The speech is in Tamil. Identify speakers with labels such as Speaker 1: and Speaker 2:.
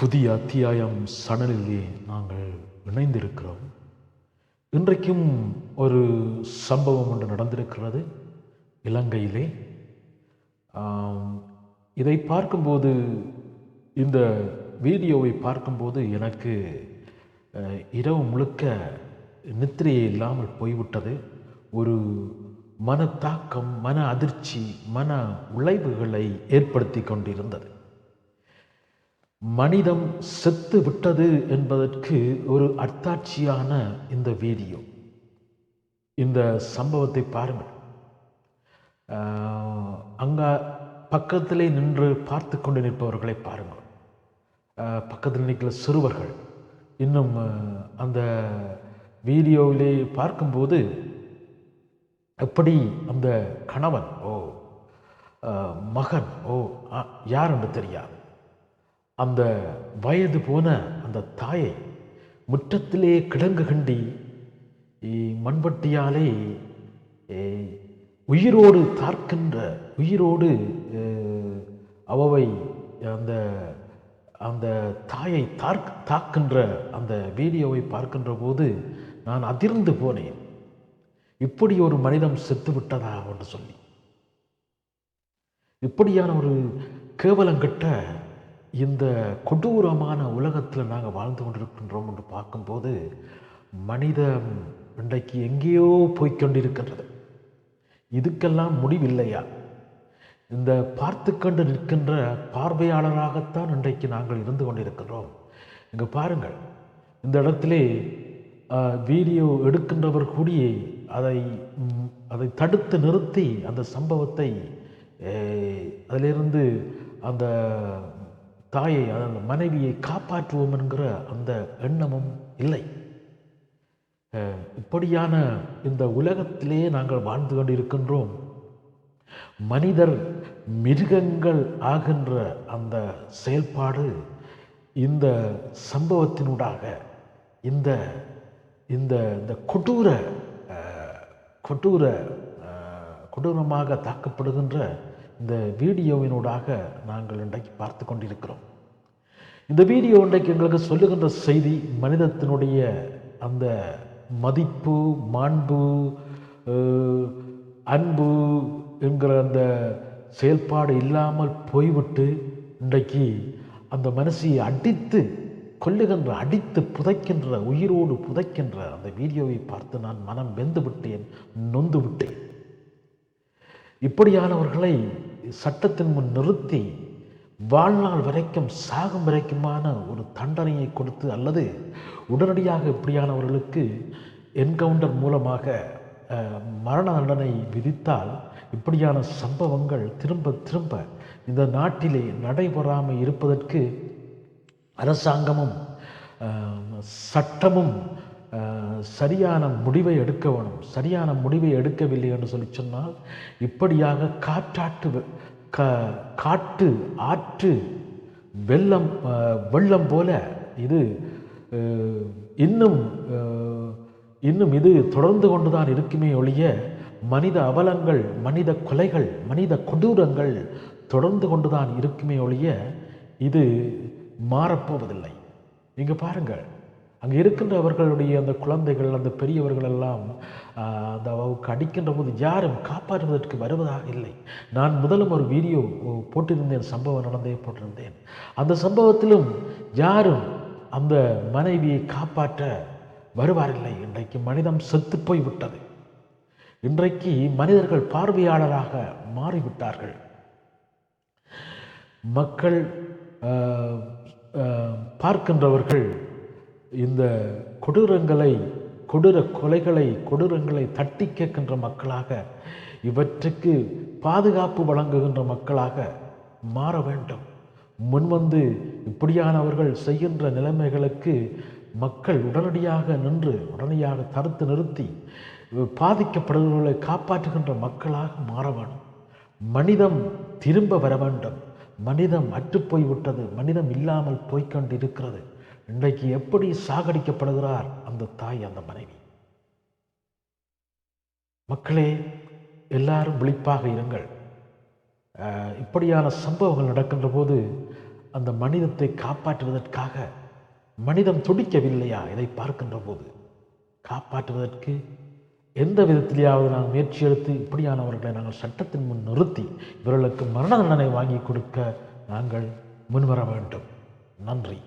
Speaker 1: புதிய அத்தியாயம் சணலிலே நாங்கள் இணைந்திருக்கிறோம். இன்றைக்கும் ஒரு சம்பவம் ஒன்று நடந்திருக்கிறது இலங்கையிலே. இதை பார்க்கும்போது இந்த வீடியோவை பார்க்கும்போது எனக்கு இரவு முழுக்க நித்திரையே இல்லாமல் போய்விட்டது. ஒரு மன தாக்கம் மன அதிர்ச்சி மன உழைவுகளை ஏற்படுத்தி கொண்டிருந்தது. மனிதம் செத்து விட்டது என்பதற்கு ஒரு அத்தாட்சியான இந்த வீடியோ. இந்த சம்பவத்தை பாருங்கள். அங்கே பக்கத்திலே நின்று பார்த்து கொண்டு நிற்பவர்களை பாருங்கள். பக்கத்தில் நிற்கிற சிறுவர்கள் இன்னும் அந்த வீடியோவிலே பார்க்கும்போது எப்படி அந்த கணவன் ஓ மகன் ஓ ஆ, யார் என்று தெரியாது. அந்த வயது போன அந்த தாயை முற்றத்திலே கிடங்கு கண்டி மண்பட்டியாலே உயிரோடு தார்க்கின்ற உயிரோடு அவவை அந்த அந்த தாயை தார்க் தாக்கின்ற அந்த வீடியோவை பார்க்கின்ற போது நான் அதிர்ந்து போனேன். இப்படி ஒரு மனிதம் செத்து விட்டதா என்று சொல்லி. இப்படியான ஒரு கேவலங்கிட்ட இந்த கொடூரமான உலகத்தில் நாங்கள் வாழ்ந்து கொண்டிருக்கின்றோம் என்று பார்க்கும்போது மனிதம் இன்றைக்கு எங்கேயோ போய்க்கொண்டிருக்கின்றது இதுக்கெல்லாம் முடிவில்லையா? இந்த பார்த்து கண்டு நிற்கின்ற பார்வையாளராகத்தான் இன்றைக்கு நாங்கள் இருந்து கொண்டிருக்கின்றோம். இங்கே பாருங்கள் இந்த இடத்திலே வீடியோ எடுக்கின்றவர் கூடிய அதை அதை தடுத்து நிறுத்தி அந்த சம்பவத்தை அதிலிருந்து அந்த தாயை அதாவது மனைவியை காப்பாற்றுவோம் என்கிற அந்த எண்ணமும் இல்லை. இப்படியான இந்த உலகத்திலே நாங்கள் வாழ்ந்து கொண்டிருக்கின்றோம். மனிதர் மிருகங்கள் ஆகின்ற அந்த செயல்பாடு இந்த சம்பவத்தினூடாக இந்த இந்த இந்த கொடூர கொடூர கொடூரமாக தாக்கப்படுகின்ற இந்த வீடியோவினூடாக நாங்கள் இன்றைக்கு பார்த்து கொண்டிருக்கிறோம். இந்த வீடியோ இன்றைக்கு எங்களுக்கு சொல்லுகின்ற செய்தி மனிதத்தினுடைய அந்த மதிப்பு மாண்பு அன்பு என்கிற அந்த செயல்பாடு இல்லாமல் போய்விட்டு இன்றைக்கு அந்த மனசியை அடித்து கொல்லுகின்ற அடித்து புதைக்கின்ற உயிரோடு புதைக்கின்ற அந்த வீடியோவை பார்த்து நான் மனம் வெந்து விட்டேன் நொந்து விட்டேன் இப்படியானவர்களை சட்டத்தின் முன் நிறுத்தி வாழ்நாள் வரைக்கும் சாகும் வரைக்குமான ஒரு தண்டனையை கொடுத்து அல்லது உடனடியாக இப்படியானவர்களுக்கு என்கவுண்டர் மூலமாக மரண தண்டனை விதித்தால் இப்படியான சம்பவங்கள் திரும்ப திரும்ப இந்த நாட்டிலே நடைபெறாமல் இருப்பதற்கு அரசாங்கமும் சட்டமும் சரியான முடிவை எடுக்க வேணும். சரியான முடிவை எடுக்கவில்லை என்று சொல்லி சொன்னால் இப்படியாக காற்றாட்டு வெ- கா காட்டு ஆற்று வெள்ளம் வெள்ளம் போல இது இன்னும் இன்னும் இது தொடர்ந்து கொண்டுதான் இருக்குமே ஒழிய மனித அவலங்கள் மனித கொலைகள் மனித கொடூரங்கள் தொடர்ந்து கொண்டுதான் இருக்குமே ஒழிய இது மாறப்போவதில்லை. இங்கே பாருங்கள். அங்கே இருக்கின்ற அவர்களுடைய அந்த குழந்தைகள் அந்த பெரியவர்கள் எல்லாம் அந்த அவருக்கு அடிக்கின்ற போது யாரும் காப்பாற்றுவதற்கு வருவதாக இல்லை. நான் முதலும் ஒரு வீடியோ போட்டிருந்தேன் சம்பவம் நடந்தே போட்டிருந்தேன். அந்த சம்பவத்திலும் யாரும் அந்த மனைவியை காப்பாற்ற வருவாரில்லை. இன்றைக்கு மனிதம் செத்து போய்விட்டது. இன்றைக்கு மனிதர்கள் பார்வையாளராக மாறிவிட்டார்கள். மக்கள் பார்க்கின்றவர்கள் இந்த கொடூரங்களை கொடூர கொலைகளை கொடூரங்களை தட்டி கேட்கின்ற மக்களாக இவற்றுக்கு பாதுகாப்பு வழங்குகின்ற மக்களாக மாற வேண்டும். முன்வந்து இப்படியானவர்கள் செய்கின்ற நிலைமைகளுக்கு மக்கள் உடனடியாக நின்று உடனடியாக தடுத்து நிறுத்தி பாதிக்கப்படுபவர்களை காப்பாற்றுகின்ற மக்களாக மாற வேண்டும். மனிதம் திரும்ப வர வேண்டும். மனிதம் அற்றுப்போய்விட்டது. மனிதம் இல்லாமல் போய்க்கொண்டிருக்கிறது இன்றைக்கு எப்படி சாகடிக்கப்படுகிறார் அந்த தாய் அந்த மனைவி? மக்களே எல்லாரும் விழிப்பாக இருங்கள். இப்படியான சம்பவங்கள் நடக்கின்ற போது அந்த மனிதத்தை காப்பாற்றுவதற்காக மனிதம் துடிக்கவில்லையா? இதை பார்க்கின்ற போது காப்பாற்றுவதற்கு எந்த விதத்திலேயாவது நாங்கள் முயற்சி எடுத்து இப்படியானவர்களை நாங்கள் சட்டத்தின் முன் நிறுத்தி இவர்களுக்கு மரண தண்டனை வாங்கி கொடுக்க நாங்கள் முன்வர வேண்டும். நன்றி.